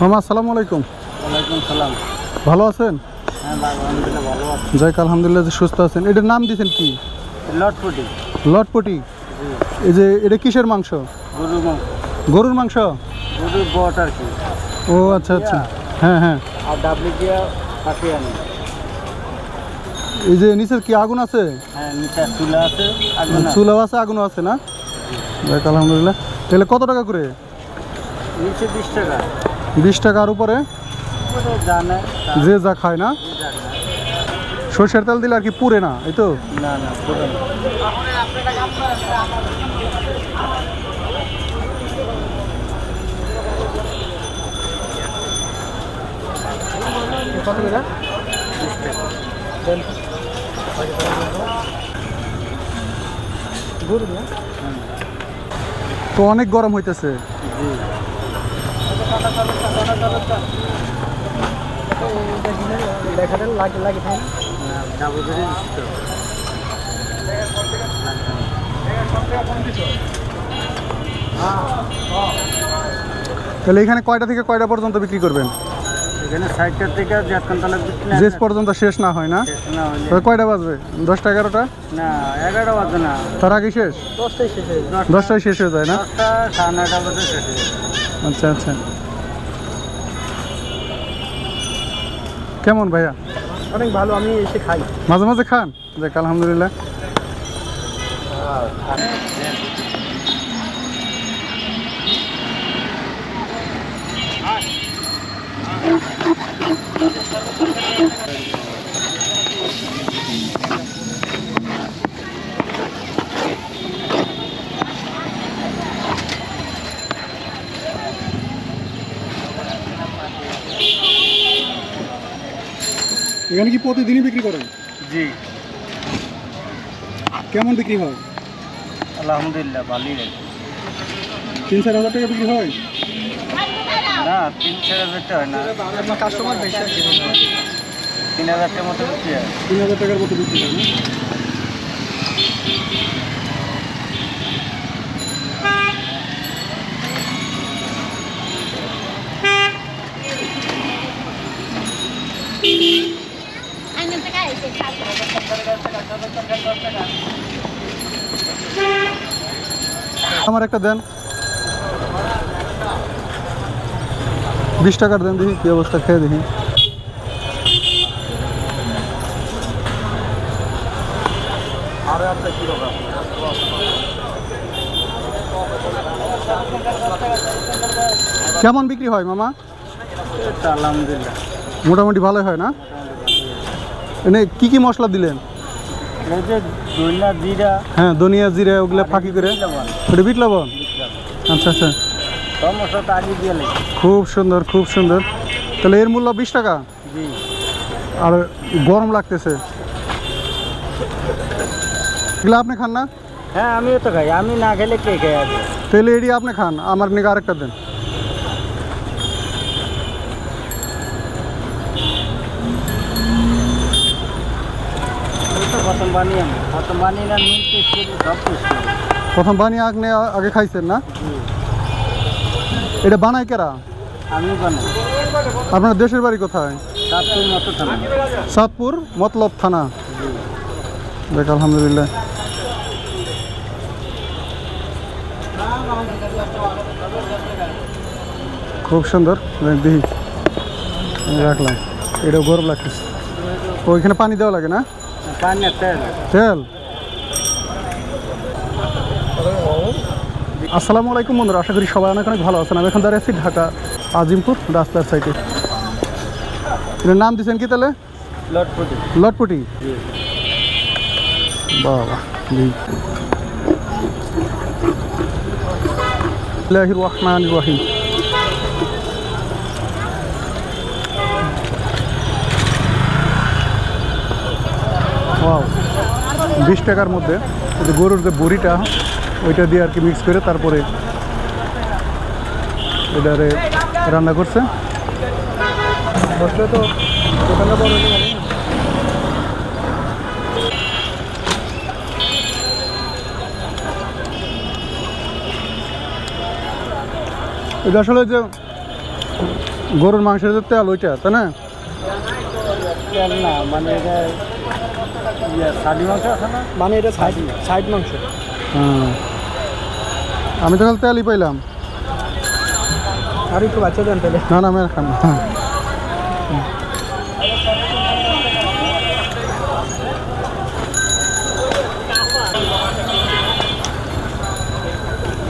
মামা আসসালামু আলাইকুম। সালাম। ভালো আছেন? হ্যাঁ আলহামদুলিল্লাহ যে সুস্থ আছেন। এটার নাম দিয়েছেন কি? লটপটি। লটপটি? এই যে এটা কিসের মাংস? গরু মাংস। গরুর মাংস? গরুর বট আর কি। ও আচ্ছা আচ্ছা। হ্যাঁ হ্যাঁ। আর ডাবলি কাটিয়ে আনি। এই যে নিচের কি আগুন আছে? হ্যাঁ নিচে চুলা আছে আগুন আছে। না? যাক আলহামদুলিল্লাহ। তাহলে কত টাকা করে? নিচে বিশ টাকা। বিশ টাকার উপরে? যে যা খায় না? সর্ষের তেল দিলে আর কি পুড়ে না এই তো? পুরো। তো অনেক গরম হইতেছে। দিচ্ছি তাহলে এখানে কয়টা থেকে কয়টা পর্যন্ত বিক্রি করবেন? এখানে সাইডটার থেকে পর্যন্ত শেষ না হয় না? কয়টা বাজবে? দশটা এগারোটা? না এগারোটা বাজে না তার আগে শেষ? দশটাই শেষ হয়ে যায়। দশটায় শেষ হয়ে যায় না? আচ্ছা আচ্ছা। কেমন ভাইয়া? অনেক ভালো আমি এসে খাই। মাঝে মাঝে খান? দেখ আলহামদুলিল্লাহ। এখানে কি প্রতিদিনই বিক্রি করেন? জি। কেমন বিক্রি হয়? আলহামদুলিল্লাহ ভালোই তিন চার হাজার টাকা বিক্রি হয়? না তিন চার হাজারটা হয় না। কাস্টমার বেশি আছে। তিন হাজারটার মতো বিক্রি হয়। তিন হাজার টাকার মতো বিক্রি হয় আমার একটা দেন। বিশ টাকার দেন দেখি কি অবস্থা খেয়ে দেখি। কেমন বিক্রি হয় মামা? আলহামদুলিল্লাহ। মোটামুটি ভালোই হয় না? এনে কি কি মশলা দিলেন? হ্যাঁ ধনিয়া জিরা ওগুলো ফাঁকি করে। ওটা বিট লবণ? আচ্ছা আচ্ছা। খুব সুন্দর খুব সুন্দর। তাহলে এর মূল্য বিশ টাকা? আর গরম লাগতেছে। এগুলো আপনি খান না? হ্যাঁ আমিও তো খাই। আমি না খেলে কে খাই তাহলে এটি আপনি খান আমার নিকে আরেকটা দেন। প্রথম বানিয়ে আমি। প্রথম বানিয়ে না নুন টেস্ট করি সব টেস্ট করি প্রথম বানিয়ে আপনি আগে খাইছেন না? এটা বানায় কেরা? আমি বানাই। আপনার দেশের বাড়ি কোথায়? সাতপুর মতো থানা। সাতপুর মতলব থানা। দেখ আলহামদুলিল্লাহ। খুব সুন্দর। দেখ, রাখলাম। এটা গরম লাগতেছে। ওইখানে পানি দেওয়া লাগে না? তেল। আসসালামু আলাইকুম বন্ধুরা আশা করি সবাই অনেক অনেক ভালো আছেন। আমি এখন দাঁড়িয়ে আছি ঢাকা আজিমপুর রাস্তার সাইডে এটার নাম দিচ্ছেন কি তাহলে? লটপুটি। লটপুটি? বাবা রহমান রহিম। ওয়াও। বিশ টাকার মধ্যে। গরুর যে বড়িটা, ওইটা দিয়ে আর কি মিক্স করে তারপরে এটারে রান্না করছে। তো। এটা আসলে যে গরুর মাংসের যে তেল, ওইটা, তাই না? মানে এটা মাংস আছে না? মানে এটা সাইড সাইড মাংস। হ্যাঁ। আমি তো খালি তেলই পাইলাম। আর একটু বাচ্চা দেন তাহলে। না না আমি আর খান।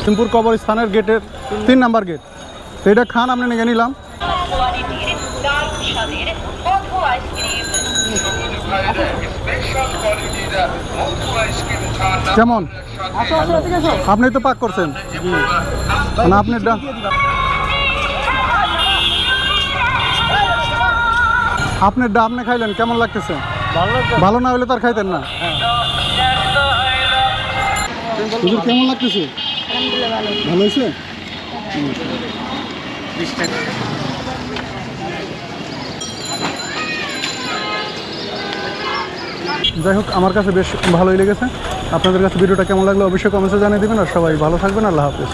সিমপুর কবরস্থানের গেটের তিন নাম্বার গেট। তো এটা খান আপনি নিয়ে নিলাম। আইসক্রিম। কেমন? আপনি তো পাক করছেন। না আপনি ডা- আপনার ডা আপনি খাইলেন? কেমন লাগতেছে? ভালো না হলে তো আর খাইতেন না। হুজুর কেমন লাগতেছে? ভালো হয়েছে বিশ টাকা যাই হোক, আমার কাছে বেশ ভালোই লেগেছে। আপনাদের কাছে ভিডিওটা কেমন লাগল অবশ্যই কমেন্টে জানিয়ে দেবেন আর সবাই ভালো থাকবেন। আল্লাহ হাফিজ।